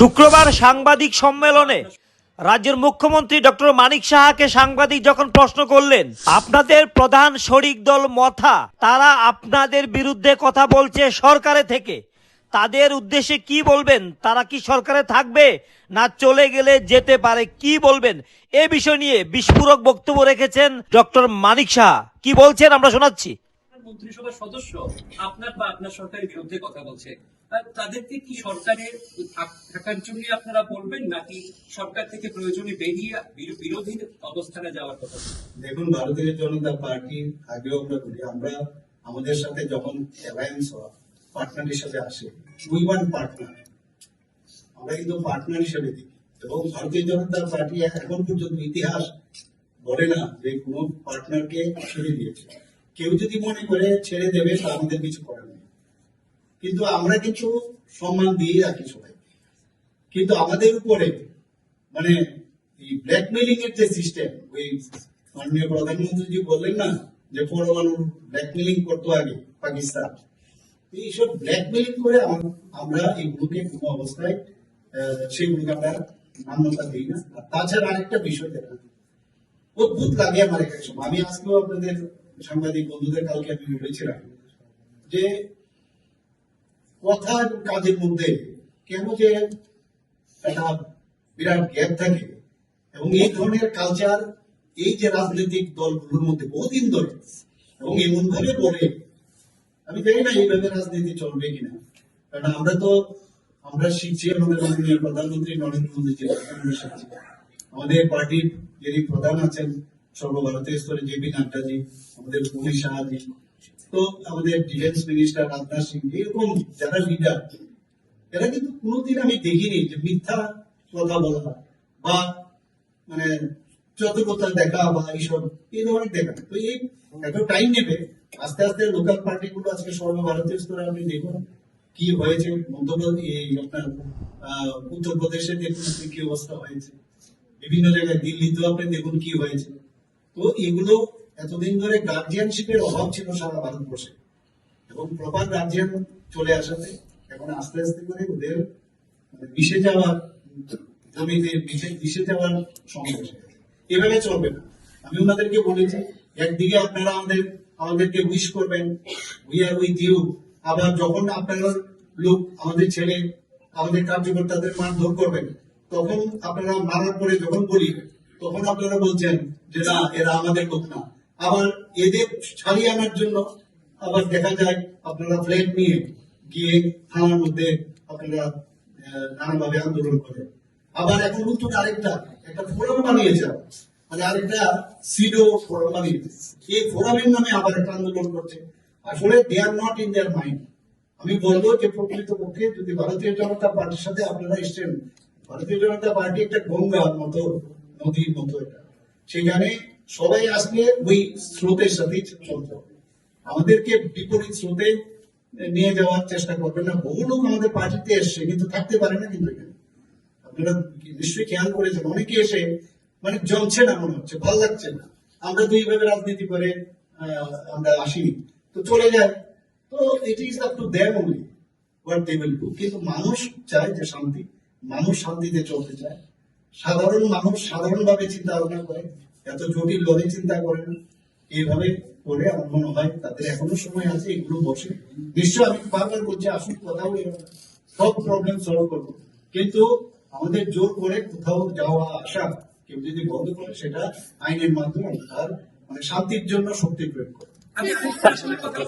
শুক্রবার সাংবাদিক সম্মেলনে রাজ্যের মুখ্যমন্ত্রী ডক্টর মানিক সাহাকে সাংবাদিক যখন প্রশ্ন করলেন, আপনাদের প্রধান শরিক দল মথা, তারা আপনাদের বিরুদ্ধে কথা বলছে সরকারে থেকে। তাদের উদ্দেশ্যে কি বলবেন? তারা কি সরকারে থাকবে না চলে গেলে যেতে পারে? কি বলবেন? এ বিষয় নিয়ে বিস্ফোরক বক্তব্য রেখেছেন ডক্টর মানিক সাহা। কি বলছেন? আমরা শোনাচ্ছি। মন্ত্রিসভার সদস্য আপনার বা আপনার সরকারের বিরুদ্ধে কথা বলছে। তাদেরকে কি সরকারে থাকার জন্য আপনারা বলবেন, নাকি সরকার থেকে প্রয়োজনে বেরিয়ে বিরো- বিরোধীর অবস্থানে যাওয়ার কথা? দেখুন, ভারতীয় জনতা পার্টি আগেও আমরা বলি আমরা আমাদের সাথে যখন অ্যালায়েন্স পার্টনার হিসেবে আসে উই ওয়ান পার্টনার আমরা কিন্তু পার্টনার হিসেবে দেখি। এবং ভারতীয় জনতা পার্টি এখন পর্যন্ত ইতিহাস বলে না যে কোনো পার্টনারকে ছেড়ে দিয়েছে। কেউ যদি মনে করে ছেড়ে দেবে তা আমাদের কিছু করার নেই। কিন্তু আমরা কিছু সম্মান দিয়ে রাখি সবাই কিন্তু আমাদের উপরে মানে এই ব্ল্যাকমেলিং এর যে সিস্টেম ওই মাননীয় প্রধানমন্ত্রী বললেন না যে পরমাণু ব্ল্যাকমেলিং করতো আগে পাকিস্তান। এইসব ব্ল্যাকমেলিং করে আমরা কোনো অবস্থায় সেগুলোকে আমরা মান্যতা দিই না। আর তাছাড়া আরেকটা বিষয় দেখা অদ্ভুত লাগে আমার সময় আমি আজকেও আপনাদের সাংবাদিক বন্ধুদের কালকে আমি বলেছিলাম যে কথা এবং কাজের মধ্যে কেন যে একটা বিরাট গ্যাপ থাকে এবং এই ধরনের কালচার এই যে রাজনৈতিক দলগুলোর মধ্যে বহুদিন ধরে এবং এমন ভাবে বলে আমি জানি না এইভাবে রাজনীতি চলবে কিনা। কারণ আমরা তো, আমরা শিখছি আমাদের মাননীয় প্রধানমন্ত্রী নরেন্দ্র মোদীজি আমরা শিখছি। আমাদের পার্টির যিনি প্রধান আছেন সর্বভারতীয় স্তরে জে পি নাড্ডাজি আমাদের অমিত শাহজি তো আমাদের ডিফেন্স মিনিস্টার রাজনাথ সিং এরকম যারা লিডার এরা কিন্তু কোনোদিন আমি দেখিনি যে মিথ্যা কথা বলা বা মানে চতুরতা দেখা বা এইসব এই ধরনের দেখা। তো এই এত টাইম নেবে, আস্তে আস্তে লোকাল পার্টি গুলো আজকে সর্বভারতীয় স্তরে আপনি দেখুন কি হয়েছে মধ্যপ্রদেশ এই আপনার উত্তরপ্রদেশে দেখুন কি অবস্থা হয়েছে। বিভিন্ন জায়গায় দিল্লিতেও আপনি দেখুন কি হয়েছে। তো এগুলো এতদিন ধরে গার্জিয়ানশিপের অভাব ছিল সারা ভারতবর্ষে। এবং প্রপার গার্জিয়ান চলে আসাতে এখন আস্তে আস্তে করে ওদের মানে মিশে যাওয়ার জমিতে মিশে মিশে যাওয়ার এসে এভাবে চলবে না। আমি ওনাদেরকে বলেছি, একদিকে আপনারা আমাদের, আমাদেরকে উইশ করবেন। উই আর উইথ ইউ আবার যখন আপনারা লোক, আমাদের ছেলে, আমাদের কার্যকর্তাদের মারধর করবেন, তখন আপনারা মারার পরে যখন বলি, তখন আপনারা বলছেন যে, না, এরা আমাদের লোক না। আবার এদের ছাড়িয়ে আনার জন্য আবার দেখা যায় আপনারা ফ্ল্যাট নিয়ে গিয়ে থানার মধ্যে আপনারা আহ, নানাভাবে আন্দোলন করেন। আবার এখন নতুন আরেকটা একটা ফোরাম বানিয়েছে মানে আরেকটা সিডো ফোরাম বানিয়েছে এই ফোরামের নামে আবার একটা আন্দোলন করছে। আসলে they are not in their mind আমি বলব যে প্রকৃত পক্ষে যদি ভারতীয় জনতা পার্টির সাথে আপনারা এসছেন ভারতীয় জনতা পার্টি একটা গঙ্গার মতো নদীর মতো এটা। সেখানে সবাই আসলে ওই স্রোতের সাথেই চলতে। আমাদেরকে বিপরীত স্রোতে নিয়ে যাওয়ার চেষ্টা করবেন না। বহু লোক আমাদের পার্টিতে এসছে, কিন্তু থাকতে পারে না কিন্তু এখানে। আপনারা নিশ্চয়ই খেয়াল করেছেন? অনেকে এসে মানে জমছে না মনে হচ্ছে, ভালো লাগছে না। আমরা তো এইভাবে রাজনীতি করে আমরা আসিনি তো চলে যায়। তো it is up to them only what they will do কিন্তু মানুষ চায় যে শান্তি। মানুষ শান্তিতে চলতে চায়। সাধারণ মানুষ সাধারণভাবে চিন্তা ভাবনা করে। এত জটিল ভাবে চিন্তা করে না এইভাবে করে আমার মনে হয় তাদের এখনও সময় আছে, এগুলো বসে। নিশ্চয় আমি বারবার বলছি, আসুন কথা সব প্রবলেম সলভ করব। কিন্তু আমাদের জোর করে কোথাও যাওয়া, আসা, কেউ যদি বন্ধ করে, সেটা আইনের মাধ্যমে, তার মানে শান্তির জন্য শক্তি প্রয়োগ করে।